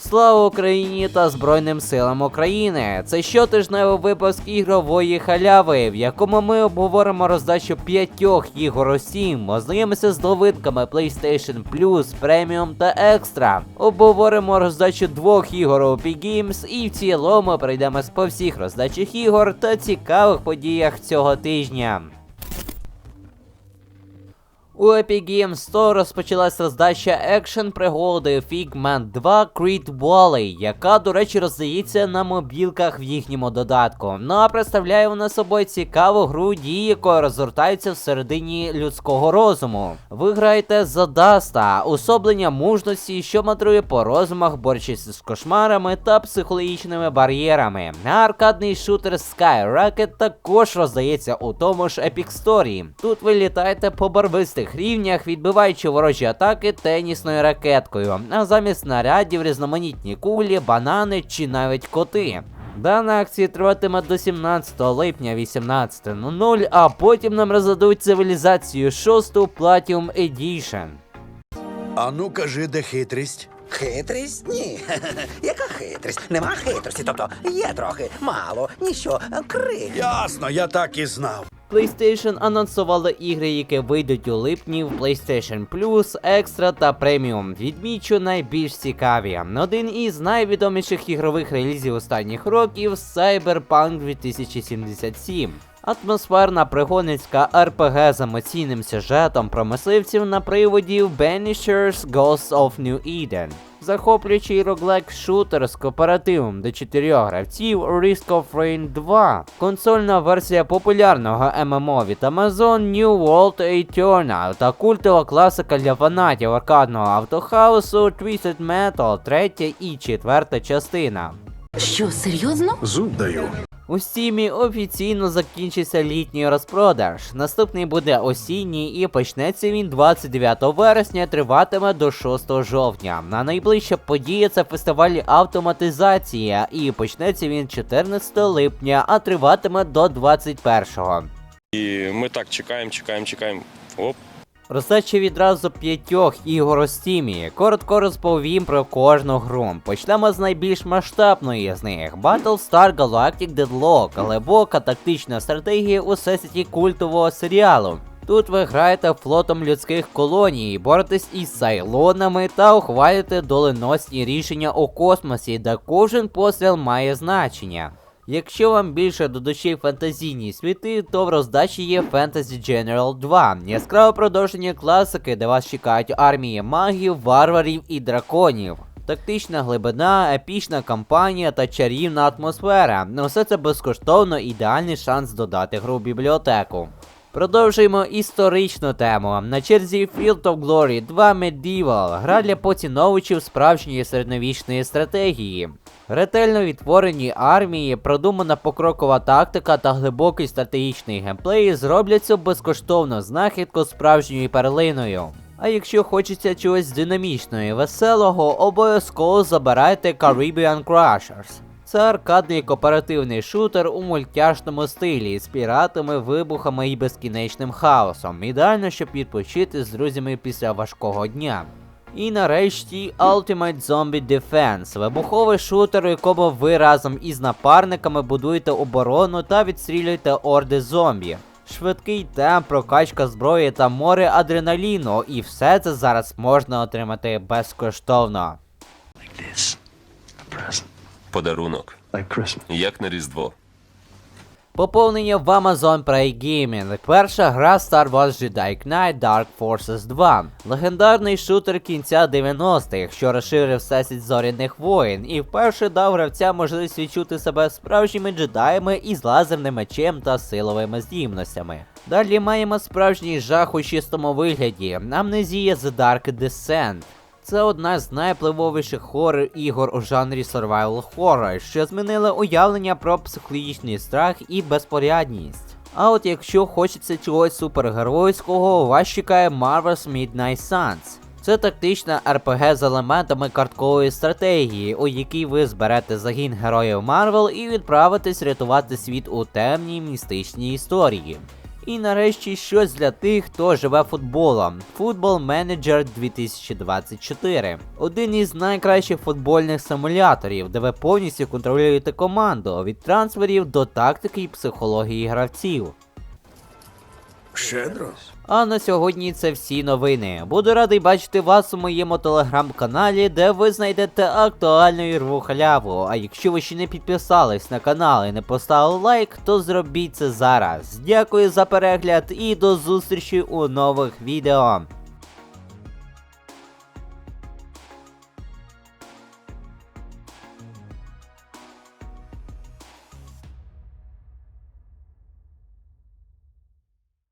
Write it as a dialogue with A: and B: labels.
A: Слава Україні та Збройним силам України! Це щотижневий випуск ігрової халяви, в якому ми обговоримо роздачу п'ятьох ігор Steam, ознайомимося з новинками PlayStation Plus, Premium та Extra. Обговоримо роздачу двох ігор у Games і в цілому пройдемось по всіх роздачах ігор та цікавих подіях цього тижня. У Epic Games Store розпочалась роздача екшен пригоди Figment 2 Creed Valley, яка, до речі, роздається на мобілках в їхньому додатку. Ну а представляє вона собою цікаву гру дії, якою розгортається всередині людського розуму. Ви граєте за Даста, особлення мужності, що мандрує по розумах, борючись з кошмарами та психологічними бар'єрами. Аркадний шутер Skyrocket також роздається у тому ж Epic Story. Тут ви літаєте по барвистих рівнях, відбиваючи ворожі атаки тенісною ракеткою, а замість снарядів різноманітні кулі, банани чи навіть коти. Дана акція триватиме до 17 липня 18.00, а потім нам роздадуть цивілізацію 6 Platinum Edition.
B: А ну кажи, де хитрість?
C: Хитрість? Ні. Яка хитрість? Нема хитрості, тобто є трохи, мало, ніщо, крик.
B: Ясно, я так і знав.
A: PlayStation анонсували ігри, які вийдуть у липні в PlayStation Plus, Extra та Premium. Відмічу найбільш цікаві. Один із найвідоміших ігрових релізів останніх років Cyberpunk 2077. Атмосферна пригодницька РПГ з емоційним сюжетом про мисливців на приводів Banishers Ghosts of New Eden. Захоплюючий роглайк шутер з кооперативом до 4 гравців Risk of Rain 2. Консольна версія популярного ММО від Amazon New World Eternal та культова класика для фанатів аркадного автохаусу Twisted Metal 3 і 4 частина.
D: Що, серйозно?
B: Зуб даю.
A: У стімі офіційно закінчиться літній розпродаж. Наступний буде осінній і почнеться він 29 вересня, триватиме до 6 жовтня. На найближча подія це фестиваль автоматизація, і почнеться він 14 липня, а триватиме до 21-го.
E: І ми так чекаємо, чекаємо, чекаємо. Оп,
A: Роздача відразу п'ятьох ігор у стімі. Коротко розповім про кожну гру. Почнемо з найбільш масштабної з них Battlestar Galactic Deadlock, глибока тактична стратегія у всесвіті культового серіалу. Тут ви граєте флотом людських колоній, боретесь із сайлонами та ухвалюєте доленосні рішення у космосі, де кожен постріл має значення. Якщо вам більше до душі фантазійні світи, то в роздачі є Fantasy General 2, яскраве продовження класики, де вас чекають армії магів, варварів і драконів. Тактична глибина, епічна кампанія та чарівна атмосфера. Все це безкоштовно ідеальний шанс додати гру в бібліотеку. Продовжуємо історичну тему. На черзі Field of Glory 2 Medieval, гра для поціновувачів справжньої середньовічної стратегії. Ретельно відтворені армії, продумана покрокова тактика та глибокий стратегічний геймплей зроблять цю безкоштовну знахідку справжньою перлиною. А якщо хочеться чогось динамічного і веселого, обов'язково забирайте Caribbean Crushers. Це аркадний кооперативний шутер у мультяшному стилі з піратами, вибухами і безкінечним хаосом. Ідеально, щоб відпочити з друзями після важкого дня. І нарешті Ultimate Zombie Defense вибуховий шутер, у якому ви разом із напарниками будуєте оборону та відстрілюєте орди зомбі. Швидкий темп, прокачка зброї та море адреналіну, і все це зараз можна отримати безкоштовно.
E: Подарунок.
F: Like
E: Як на Різдво.
A: Поповнення в Amazon Prime Gaming. Перша гра Star Wars Jedi Knight Dark Forces 2. Легендарний шутер кінця 90-х, що розширив всесвіт зоряних воїн, і вперше дав гравцям можливість відчути себе справжніми джедаями із лазерним мечем та силовими здібностями. Далі маємо справжній жах у чистому вигляді. Амнезія The Dark Descent. Це одна з найвпливовіших хоррор ігор у жанрі Survival Horror, що змінили уявлення про психологічний страх і безпорядність. А от якщо хочеться чогось супергеройського, вас чекає Marvel's Midnight Suns. Це тактична РПГ з елементами карткової стратегії, у якій ви зберете загін героїв Марвел і відправитесь рятувати світ у темній містичній історії. І нарешті щось для тих, хто живе футболом. Футбол менеджер 2024. Один із найкращих футбольних симуляторів, де ви повністю контролюєте команду від трансферів до тактики і психології гравців.
B: Щедро.
A: А на сьогодні це всі новини. Буду радий бачити вас у моєму телеграм-каналі, де ви знайдете актуальну ірву халяву. А якщо ви ще не підписались на канал і не поставили лайк, то зробіть це зараз. Дякую за перегляд і до зустрічі у нових відео.